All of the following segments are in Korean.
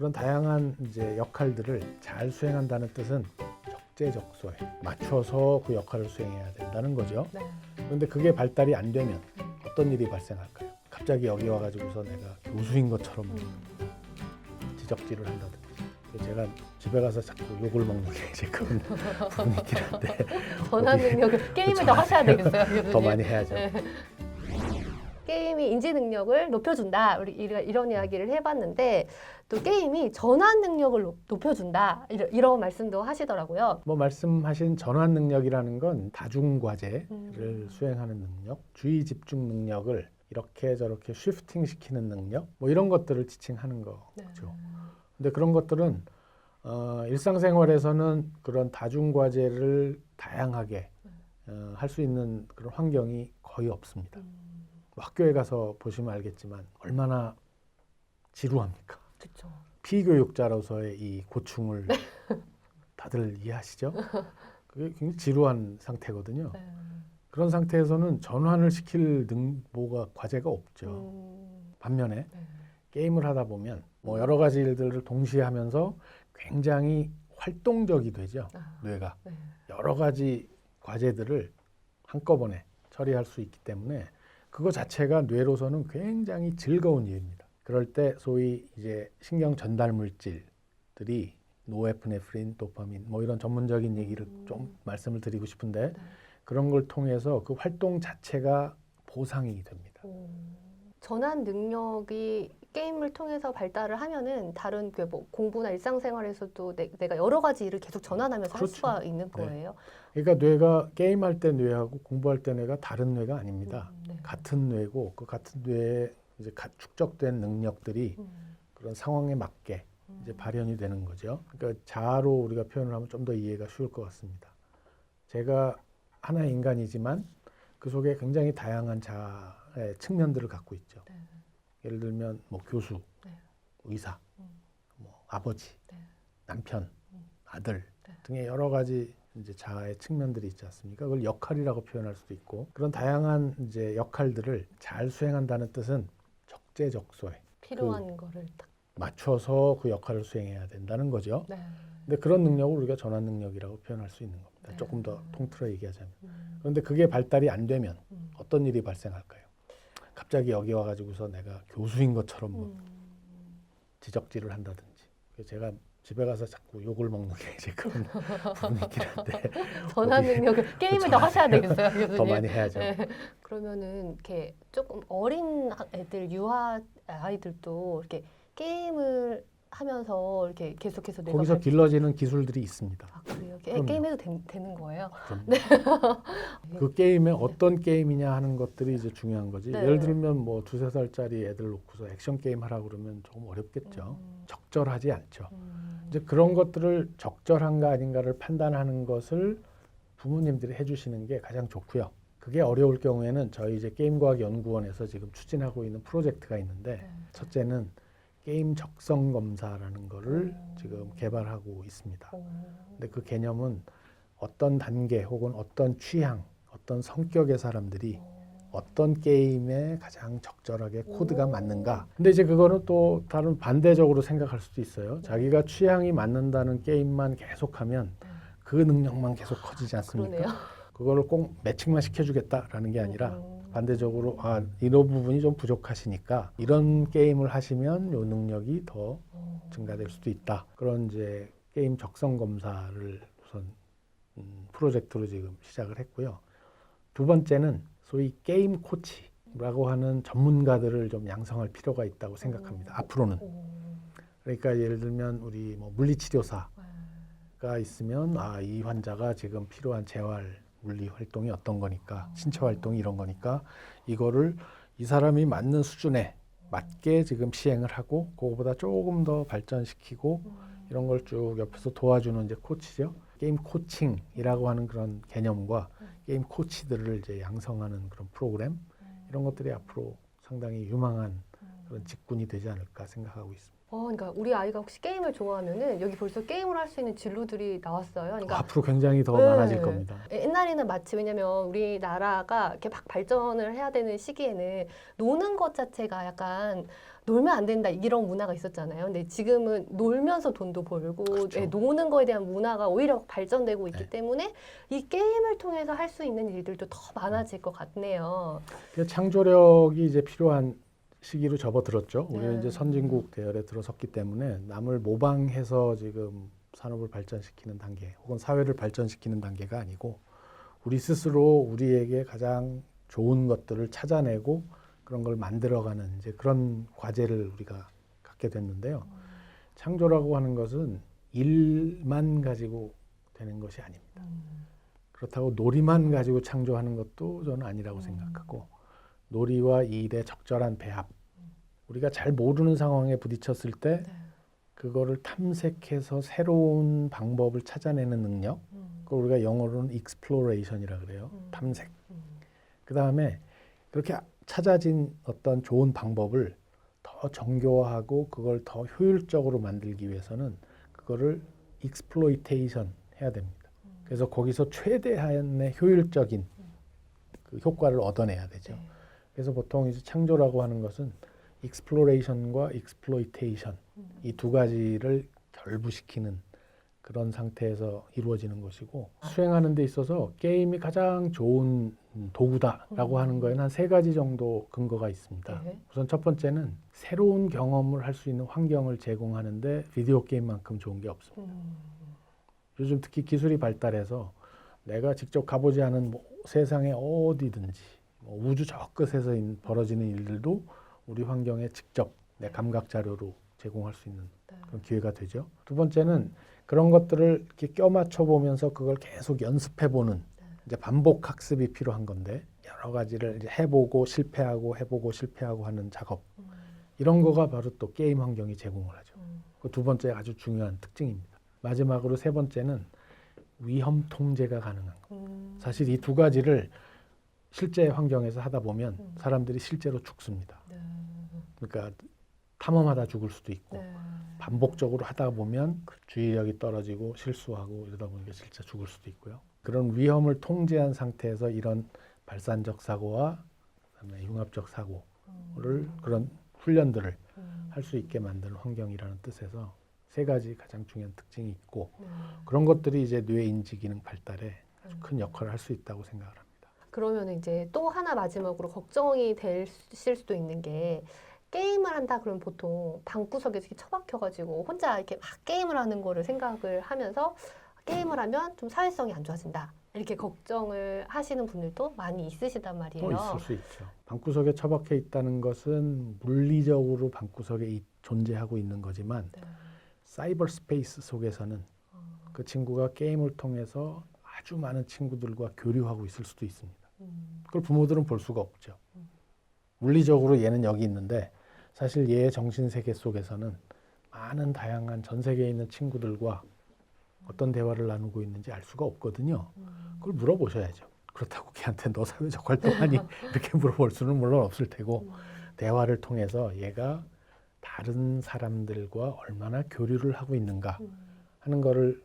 그런 다양한 이제 역할들을 잘 수행한다는 뜻은 적재적소에 맞춰서 그 역할을 수행해야 된다는 거죠. 네. 그런데 그게 발달이 안 되면 어떤 일이 발생할까요? 갑자기 여기 와가지고서 내가 교수인 것처럼 음. 지적질을 한다든지 그래서 제가 집에 가서 자꾸 욕을 먹는 게 이제 그런 한데 전환 능력을 게임을 더 하셔야 되겠어요. 교수님. 더 많이 해야죠. 네. 게임이 인지 능력을 높여준다. 우리 이런, 이야기를 해봤는데 또 게임이 전환 능력을 높- 높여준다. 이런, 말씀도 하시더라고요. 뭐 말씀하신 전환 능력이라는 건 다중 과제를 음. 수행하는 능력, 주의 집중 능력을 이렇게 저렇게 쉬프팅 시키는 능력, 뭐 이런 것들을 지칭하는 네. 거죠. 근데 그런 것들은 어, 일상생활에서는 그런 다중 과제를 다양하게 어, 할 수 있는 그런 환경이 거의 없습니다. 음, 학교에 가서 보시면 알겠지만 얼마나 지루합니까? 그렇죠. 피교육자로서의 이 고충을 다들 이해하시죠? 그게 굉장히 지루한 상태거든요. 네. 그런 상태에서는 전환을 시킬 능 뭐가 과제가 없죠. 음, 반면에 네. 게임을 하다 보면 뭐 여러 가지 일들을 동시에 하면서 굉장히 활동적이 되죠. 아, 뇌가 네. 여러 가지 과제들을 한꺼번에 처리할 수 있기 때문에 그거 자체가 뇌로서는 굉장히 즐거운 일입니다. 그럴 때 소위 이제 신경 전달 물질들이 노에프네프린, 도파민 뭐 이런 전문적인 얘기를 좀 말씀을 드리고 싶은데 네. 그런 걸 통해서 그 활동 자체가 보상이 됩니다. 오. 전환 능력이 게임을 통해서 발달을 하면은 다른 그뭐 공부나 일상생활에서도 내, 내가 여러 가지 일을 계속 전환하면서 할 그렇죠. 수가 있는 네. 거예요. 그러니까 뇌가 게임할 때 뇌하고 공부할 때 뇌가 다른 뇌가 아닙니다. 음, 네. 같은 뇌고 그 같은 뇌에 이제 가- 축적된 능력들이 음, 그런 상황에 맞게 이제 발현이 되는 거죠. 그러니까 자아로 우리가 표현을 하면 좀 더 이해가 쉬울 것 같습니다. 제가 하나의 인간이지만 그 속에 굉장히 다양한 자아의 측면들을 갖고 있죠. 네. 예를 들면 뭐 교수, 네. 의사, 음. 뭐 아버지, 네. 남편, 음. 아들 네. 등의 여러 가지 이제 자아의 측면들이 있지 않습니까? 그걸 역할이라고 표현할 수도 있고 그런 다양한 이제 역할들을 잘 수행한다는 뜻은 적재적소에 필요한 거를 딱. 맞춰서 그 역할을 수행해야 된다는 거죠. 네. 근데 그런 능력을 우리가 전환 능력이라고 표현할 수 있는 겁니다. 네. 조금 더 통틀어 얘기하자면. 음, 그런데 그게 발달이 안 되면 음, 어떤 일이 발생할까요? 갑자기 여기 와가지고서 내가 교수인 것처럼 뭐 음. 지적질을 한다든지. 제가 집에 가서 자꾸 욕을 먹는 게 이제 그런 전환 어디- 능력을 게임을. 더 하셔야 되겠어요, 교수님. 더 많이 해야죠. 네. 그러면은 이렇게 조금 어린 학- 애들 유아 아이들도 이렇게 게임을 하면서 이렇게 계속해서 내가 거기서 발- 길러지는 기술들이 있습니다. 아 그래요? 게, 그럼요. 게임해도 된- 되는 거예요? 그럼 그 게임에 어떤 게임이냐 하는 것들이 이제 중요한 거지. 네. 예를 들면 뭐 두세 살짜리 애들 놓고서 액션 게임 하라 그러면 조금 어렵겠죠. 음, 적절하지 않죠. 음, 이제 그런 것들을 적절한가 아닌가를 판단하는 것을 부모님들이 해주시는 게 가장 좋고요. 그게 어려울 경우에는 저희 이제 게임과학연구원에서 지금 추진하고 있는 프로젝트가 있는데 네. 첫째는 게임 적성 검사라는 거를 오. 지금 개발하고 있습니다. 오, 근데 그 개념은 어떤 단계 혹은 어떤 취향, 어떤 성격의 사람들이 어떤 게임에 가장 적절하게 코드가 오. 맞는가. 근데 이제 그거는 또 다른 반대적으로 생각할 수도 있어요. 자기가 취향이 맞는다는 게임만 계속하면 네. 그 능력만 계속 커지지 않습니까? 그거를 꼭 매칭만 시켜주겠다라는 게 아니라 음, 반대적으로 아 이런 부분이 좀 부족하시니까 이런 게임을 하시면 요 능력이 더 어, 증가될 수도 있다. 그런 이제 게임 적성 검사를 우선 음, 프로젝트로 지금 시작을 했고요. 두 번째는 소위 게임 코치라고 하는 전문가들을 좀 양성할 필요가 있다고 생각합니다. 음. 앞으로는 오, 그러니까 예를 들면 우리 뭐 물리치료사가 네. 있으면 아 이 환자가 지금 필요한 재활 물리 활동이 어떤 거니까 신체 활동이 이런 거니까 이거를 이 사람이 맞는 수준에 맞게 지금 시행을 하고 그거보다 조금 더 발전시키고 음, 이런 걸 쭉 옆에서 도와주는 이제 코치죠. 게임 코칭이라고 하는 그런 개념과 게임 코치들을 이제 양성하는 그런 프로그램 이런 것들이 앞으로 상당히 유망한 그런 직군이 되지 않을까 생각하고 있습니다. 어, 그러니까 우리 아이가 혹시 게임을 좋아하면은 여기 벌써 게임을 할 수 있는 진로들이 나왔어요. 그러니까 앞으로 굉장히 더 네. 많아질 겁니다. 옛날에는 마치 왜냐면 우리나라가 이렇게 막 발전을 해야 되는 시기에는 노는 것 자체가 약간 놀면 안 된다 이런 문화가 있었잖아요. 근데 지금은 놀면서 돈도 벌고 그렇죠. 예, 노는 거에 대한 문화가 오히려 발전되고 있기 네. 때문에 이 게임을 통해서 할 수 있는 일들도 더 많아질 것 같네요. 그 창조력이 이제 필요한 시기로 접어들었죠. 우리는 네. 이제 선진국 대열에 들어섰기 때문에 남을 모방해서 지금 산업을 발전시키는 단계 혹은 사회를 발전시키는 단계가 아니고 우리 스스로 우리에게 가장 좋은 것들을 찾아내고 그런 걸 만들어가는 이제 그런 과제를 우리가 갖게 됐는데요. 창조라고 하는 것은 일만 가지고 되는 것이 아닙니다. 그렇다고 놀이만 가지고 창조하는 것도 저는 아니라고 음. 생각하고 놀이와 일의 적절한 배합. 우리가 잘 모르는 상황에 부딪혔을 때 네. 그거를 탐색해서 새로운 방법을 찾아내는 능력. 그걸 우리가 영어로는 exploration이라 그래요. 음. 탐색. 그 다음에 그렇게 찾아진 어떤 좋은 방법을 더 정교화하고 그걸 더 효율적으로 만들기 위해서는 그거를 exploitation 해야 됩니다. 그래서 거기서 최대한의 효율적인 그 효과를 얻어내야 되죠. 네. 그래서 보통 이제 창조라고 하는 것은 exploration과 exploitation 이두 가지를 결부시키는 그런 상태에서 이루어지는 것이고 수행하는 데 있어서 게임이 가장 좋은 도구다라고 음. 하는 거에는 한 세 가지 정도 근거가 있습니다. 네. 우선 첫 번째는 새로운 경험을 할 수 있는 환경을 제공하는데 비디오 게임만큼 좋은 게 없습니다. 음. 요즘 특히 기술이 발달해서 내가 직접 가보지 않은 뭐 세상의 어디든지 뭐 우주 저 끝에서 인- 벌어지는 일들도 우리 환경에 직접 내 감각 자료로 제공할 수 있는 네. 그런 기회가 되죠. 두 번째는 그런 것들을 이렇게 껴맞춰 보면서 그걸 계속 연습해 보는 이제 반복 학습이 필요한 건데 여러 가지를 이제 해보고 실패하고 해보고 실패하고 하는 작업 음. 이런 거가 바로 또 게임 환경이 제공을 하죠. 음. 그두 번째 아주 중요한 특징입니다. 마지막으로 세 번째는 위험 통제가 가능한 거. 음. 사실 이 두 가지를 실제 환경에서 하다 보면 음. 사람들이 실제로 죽습니다. 네. 그러니까 탐험하다 죽을 수도 있고 네. 반복적으로 하다 보면 주의력이 떨어지고 실수하고 이러다 보니까 진짜 죽을 수도 있고요. 그런 위험을 통제한 상태에서 이런 발산적 사고와 그다음에 융합적 사고를 그런 훈련들을 음. 할수 있게 만드는 환경이라는 뜻에서 세 가지 가장 중요한 특징이 있고 네. 그런 것들이 이제 뇌 인지 기능 발달에 아주 음. 큰 역할을 할 수 있다고 생각을 합니다. 그러면 이제 또 하나 마지막으로 걱정이 되실 수도 있는 게 게임을 한다 그러면 보통 방구석에 이렇게 처박혀가지고 혼자 이렇게 막 게임을 하는 거를 생각을 하면서 게임을 하면 좀 사회성이 안 좋아진다 이렇게 걱정을 하시는 분들도 많이 있으시단 말이에요. 또 있을 수 있죠. 방구석에 처박혀 있다는 것은 물리적으로 방구석에 이- 존재하고 있는 거지만 네. 사이버 스페이스 속에서는 어, 그 친구가 게임을 통해서 아주 많은 친구들과 교류하고 있을 수도 있습니다. 음, 그걸 부모들은 볼 수가 없죠. 음. 물리적으로 얘는 여기 있는데 사실 얘의 정신 세계 속에서는 많은 다양한 전 세계에 있는 친구들과 어떤 대화를 나누고 있는지 알 수가 없거든요. 음, 그걸 물어보셔야죠. 그렇다고 걔한테 너 사회적 활동하니 이렇게 물어볼 수는 물론 없을 테고 음, 대화를 통해서 얘가 다른 사람들과 얼마나 교류를 하고 있는가 음, 하는 거를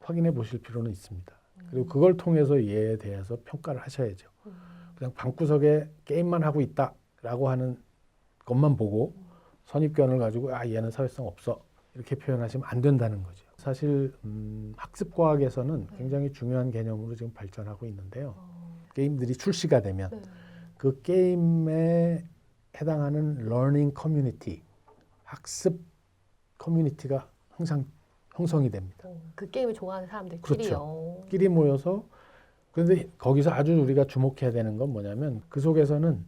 확인해 보실 필요는 있습니다. 그리고 그걸 통해서 얘에 대해서 평가를 하셔야죠. 음, 그냥 방구석에 게임만 하고 있다라고 하는 것만 보고 선입견을 가지고 아 얘는 사회성 없어 이렇게 표현하시면 안 된다는 거죠. 사실 음, 학습 과학에서는 굉장히 중요한 개념으로 지금 발전하고 있는데요. 어, 게임들이 출시가 되면 네. 그 게임에 해당하는 러닝 커뮤니티, 학습 커뮤니티가 항상 형성이 됩니다. 어, 그 게임을 좋아하는 사람들끼리요. 끼리 모여서 그런데 거기서 아주 우리가 주목해야 되는 건 뭐냐면 그 속에서는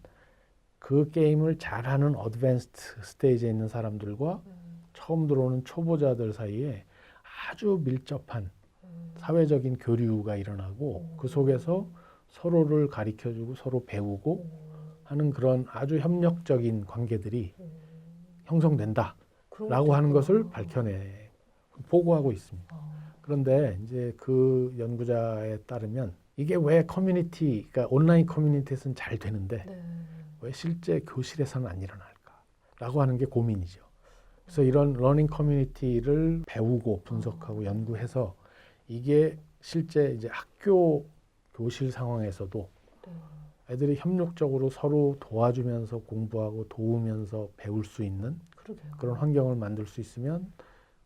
그 게임을 잘하는 어드밴스드 스테이지에 있는 사람들과 음, 처음 들어오는 초보자들 사이에 아주 밀접한 음, 사회적인 교류가 일어나고 그 속에서 서로를 가리켜주고 서로 배우고 하는 그런 아주 협력적인 관계들이 음, 형성된다라고 하는. 것을 밝혀내 보고하고 있습니다. 어, 그런데 이제 그 연구자에 따르면 이게 왜 커뮤니티, 그러니까 온라인 커뮤니티에서는 잘 되는데 네. 왜 실제 교실에서는 안 일어날까라고 하는 게 고민이죠. 그래서 이런 러닝 커뮤니티를 배우고 분석하고 연구해서 이게 실제 이제 학교 교실 상황에서도 네. 애들이 협력적으로 서로 도와주면서 공부하고 도우면서 배울 수 있는 그러게요. 그런 환경을 만들 수 있으면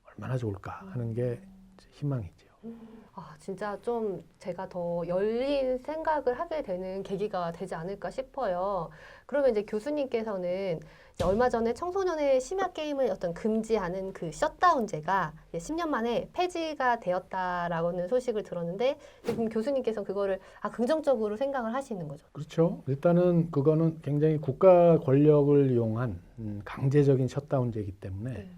얼마나 좋을까 하는 게 이제 희망이죠. 아, 진짜 좀 제가 더 열린 생각을 하게 되는 계기가 되지 않을까 싶어요. 그러면 이제 교수님께서는 이제 얼마 전에 청소년의 심야 게임을 어떤 금지하는 그 셧다운제가 이제 10년 만에 폐지가 되었다라고는 소식을 들었는데 지금 교수님께서 그거를 아, 긍정적으로 생각을 하시는 거죠. 그렇죠. 일단은 그거는 굉장히 국가 권력을 이용한 음, 강제적인 셧다운제이기 때문에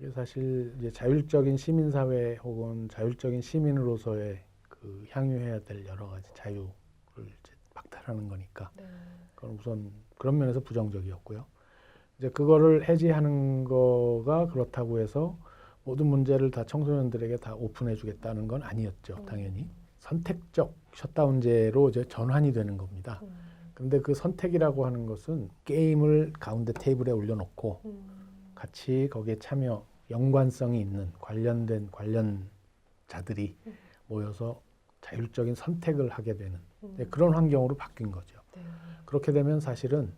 그게 사실 이제 자율적인 시민사회 혹은 자율적인 시민으로서의 그 향유해야 될 여러 가지 자유를 이제 박탈하는 거니까 네. 그건 우선 그런 면에서 부정적이었고요. 이제 그거를 해지하는 거가 그렇다고 해서 모든 문제를 다 청소년들에게 다 오픈해 주겠다는 건 아니었죠. 당연히 선택적 셧다운제로 이제 전환이 되는 겁니다. 음, 근데 그 선택이라고 하는 것은 게임을 가운데 테이블에 올려놓고 음, 같이 거기에 참여 연관성이 있는 관련된 관련자들이 음. 모여서 자율적인 선택을 하게 되는 음. 네, 그런 환경으로 바뀐 거죠. 네. 그렇게 되면 사실은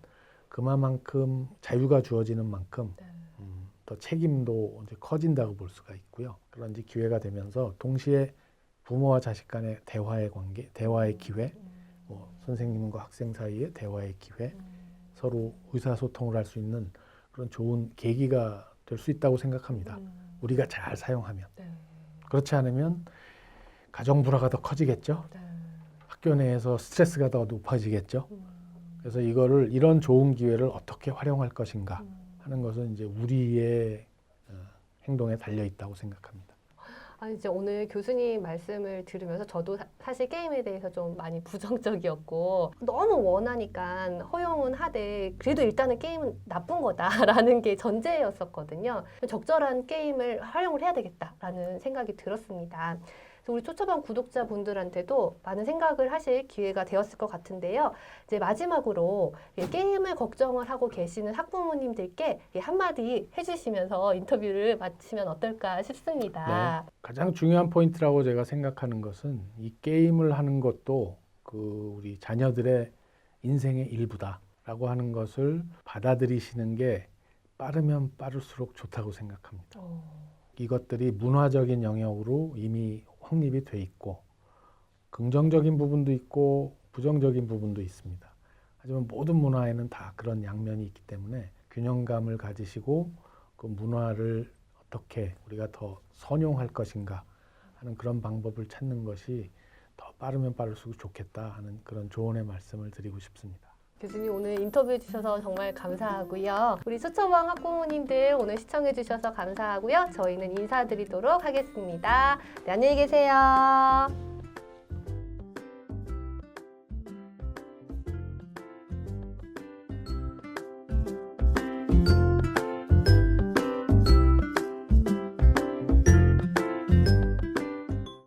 그만큼 자유가 주어지는 만큼 네. 음, 더 책임도 이제 커진다고 볼 수가 있고요. 그런 이제 기회가 되면서 동시에 부모와 자식 간의 대화의 관계, 대화의 기회, 음, 뭐 선생님과 학생 사이의 대화의 기회, 음. 서로 의사소통을 할 수 있는 그런 좋은 계기가 될 수 있다고 생각합니다. 음. 우리가 잘 사용하면. 네. 그렇지 않으면 가정 불화가 더 커지겠죠. 네. 학교 내에서 스트레스가 더 높아지겠죠. 음. 그래서 이거를 이런 좋은 기회를 어떻게 활용할 것인가 음. 하는 것은 이제 우리의 어, 행동에 달려 있다고 생각합니다. 아니 이제 오늘 교수님 말씀을 들으면서 저도 사- 사실 게임에 대해서 좀 많이 부정적이었고 너무 원하니까 허용은 하되 그래도 일단은 게임은 나쁜 거다라는 게 전제였었거든요. 적절한 게임을 활용을 해야 되겠다라는 생각이 들었습니다. 그래서 우리 초처방 구독자분들한테도 많은 생각을 하실 기회가 되었을 것 같은데요. 이제 마지막으로 이 게임을 걱정을 하고 계시는 학부모님들께 이 한마디 해주시면서 인터뷰를 마치면 어떨까 싶습니다. 가장 중요한 포인트라고 제가 생각하는 것은 이 게임을 하는 것도 그 우리 자녀들의 인생의 일부다라고 하는 것을 받아들이시는 게 빠르면 빠를수록 좋다고 생각합니다. 어, 이것들이 문화적인 영역으로 이미 확립이 돼 있고 긍정적인 부분도 있고 부정적인 부분도 있습니다. 하지만 모든 문화에는 다 그런 양면이 있기 때문에 균형감을 가지시고 그 문화를 어떻게 우리가 더 선용할 것인가 하는 그런 방법을 찾는 것이 더 빠르면 빠를수록 좋겠다 하는 그런 조언의 말씀을 드리고 싶습니다. 교수님 오늘 인터뷰해 주셔서 정말 감사하고요. 우리 수처방 학부모님들 오늘 시청해 주셔서 감사하고요. 저희는 인사드리도록 하겠습니다. 네, 안녕히 계세요.